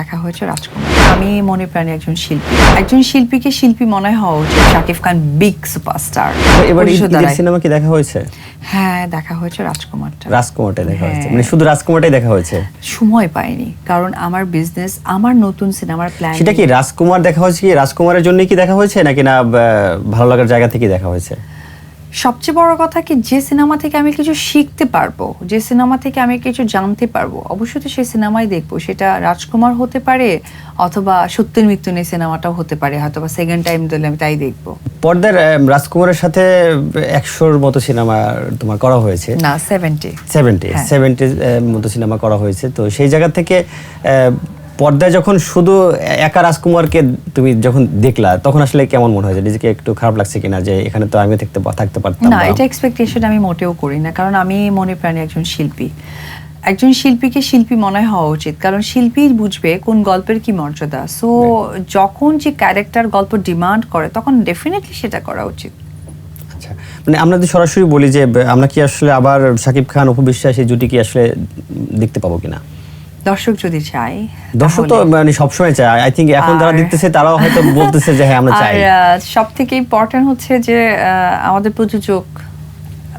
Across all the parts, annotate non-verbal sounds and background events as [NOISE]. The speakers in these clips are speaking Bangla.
দেখা হয়েছে রাজকুমার। আমি মনে প্রাণে একজন শিল্পী। একজন শিল্পীকে শিল্পী মনে হওয়া উচিত। শাকিব খান বিগ সুপারস্টার এবার সিনেমা কি দেখা হয়েছে? হ্যাঁ দেখা হয়েছে রাজকুমারটা। রাজকুমারটাই দেখা হয়েছে। হ্যাঁ। মানে শুধু রাজকুমারটাই দেখা হয়েছে? সময় পাইনি। কারণ আমার বিজনেস আমার নতুন সিনেমার প্ল্যান সেটা কি রাজকুমার দেখা হয়েছে কি? রাজকুমারের জন্য কি দেখা হয়েছে? নাকি না ভালো লাগার জায়গা থেকে দেখা হয়েছে? সবচেয়ে বড় কথা কি যে সিনেমা থেকে আমি কিছু শিখতে পারব যে সিনেমা থেকে আমি কিছু জানতে পারব অবশ্যই তো সেই সিনেমাই দেখব। সেটা রাজকুমার হতে পারে অথবা সত্যের মৃত্যু নেই সিনেমাটাও হতে পারে হয়তো বা সেকেন্ড টাইম দিলে আমি তাই দেখব। পর্দার রাজকুমারের সাথে একশোর মতো সিনেমা তোমার করা হয়েছে। না সেভেন্টি সেভেন্টি। সেভেন্টি মতো সিনেমা করা হয়েছে। তো সেই জায়গা থেকে পর্দায় যখন শুধু একা রাজকুমারকে তুমি যখন দেখলা তখন আসলে কেমন মনে হয়েছে নিজেকে একটু খারাপ লাগছে কিনা যে এখানে তো আমি থাকতে থাকতে পারতাম না এটা এক্সপেকটেশন আমি মোটেও করি না কারণ আমি মনে প্রাণে একজন শিল্পী। একজন শিল্পীকে শিল্পী মনে হওয়া উচিত কারণ শিল্পী বুঝবে কোন গল্পের কি মর্যাদা। সো যখন যে ক্যারেক্টার গল্প ডিমান্ড করে তখন ডেফিনেটলি সেটা করা উচিত। আচ্ছা মানে আমরা যদি সরাসরি বলি যে আমরা কি আসলে আবার শাকিব খান অপু বিশ্বাস এই জুটি কি আসলে দেখতে পাবো কিনা? দর্শক যদি চায় দর্শক তো মানে সবসময় চায়। আই থিঙ্ক এখন যারা দেখতেছে তারাও হয়তো বলতেছে যে হ্যাঁ আমরা [LAUGHS] চাই। আর সব থেকে ইম্পর্টেন্ট হচ্ছে যে আমাদের প্রযোজক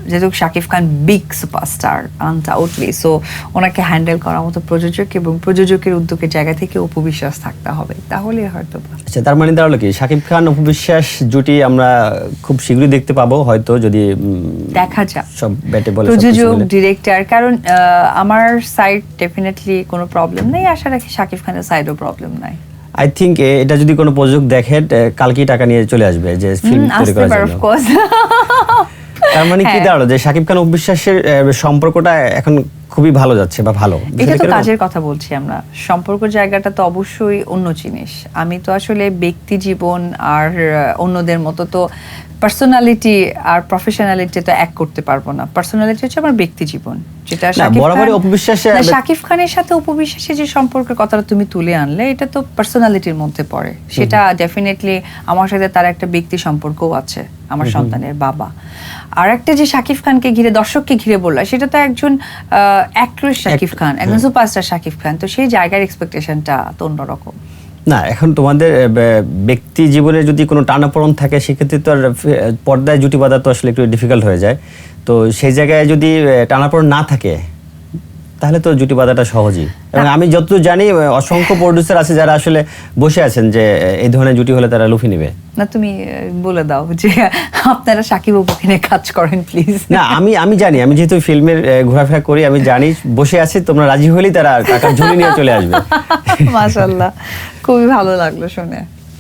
যেহেতু Shakib Khan big superstar undoubtedly so ওনাকে হ্যান্ডেল করার মতো প্রযোজক এবং প্রযোজকের উদ্যোগের জায়গা থেকে উপবিশ্বাস থাকতে হবে। তাহলে হয়তো আচ্ছা তার মানে দাঁড়াল কি? শাকিব খান উপবিশ্বাস জুটি আমরা খুব শীঘ্রই দেখতে পাবো হয়তো যদি দেখা যাক। সব ব্যাটে বলে প্রযোজক ডিরেক্টর কারণ আমার সাইড ডেফিনেটলি কোনো প্রবলেম নেই। আশা রাখি শাকিব খানের সাইডও প্রবলেম নাই। আই থিঙ্ক এটা যদি কোনো প্রযোজক দেখে কালকেই টাকা নিয়ে চলে আসবে যে ফিল্ম তৈরি আসতে [LAUGHS] তার মানে কি হ্যাঁ। দাঁড়াল? যে সাকিব খান অবিশ্বাসের সম্পর্কটা এখন খুবই ভালো যাচ্ছে বা ভালো। এটা তো? কাজের কথা বলছি আমরা। সম্পর্ক জায়গাটা তো অবশ্যই অন্য জিনিস। আমি তো আসলে ব্যক্তি জীবন আর অন্যদের মতো তো পার্সোনালিটি আর প্রফেশনালিটি তো এক করতে পারব না। পার্সোনালিটি হচ্ছে আমার ব্যক্তি জীবন। যেটা বরাবরই শাকিব খানের সাথে যে সম্পর্কের কথাটা তুমি তুলে আনলে এটা তো পার্সোনালিটির মধ্যে পড়ে। সেটা ডেফিনেটলি আমার সাথে তার একটা ব্যক্তি সম্পর্কও আছে আমার সন্তানের বাবা। আর একটা যে শাকিব খানকে ঘিরে দর্শককে ঘিরে বললা সেটা তো একজন অ্যাক্ট্রেস শাকিব খান একজন সুপারস্টার শাকিব খান। তো সেই জায়গার এক্সপেকটেশনটা তো অন্যরকম। না, এখন তোমাদের ব্যক্তি জীবনে যদি কোনো টানাপড়ন থাকে, সেক্ষেত্রে তো আর পর্দায় জুটি বাঁধা তো আসলে একটু ডিফিকাল্ট হয়ে যায়। তো সেই জায়গায় যদি টানাপড়ন না থাকে তাহলে তো জুটি বাঁধাটা সহজই। এবং আমি যতদূর জানি অসংখ্য প্রডিউসার আছে যারা আসলে বসে আছেন যে এই ধরনের জুটি হলে তারা লুফি নেবে। না তুমি বলে দাও যে আপনারা সাকিব অপুকে নিয়ে কাজ করেন প্লিজ না আমি আমি জানি আমি যেহেতু ফিল্মের ঘোরাফেরা করি আমি জানি বসে আছে তোমরা রাজি হলেই তারা টাকার ঝুলি নিয়ে চলে আসবে। [LAUGHS] মাশাল্লাহ খুবই ভালো লাগল শুনে।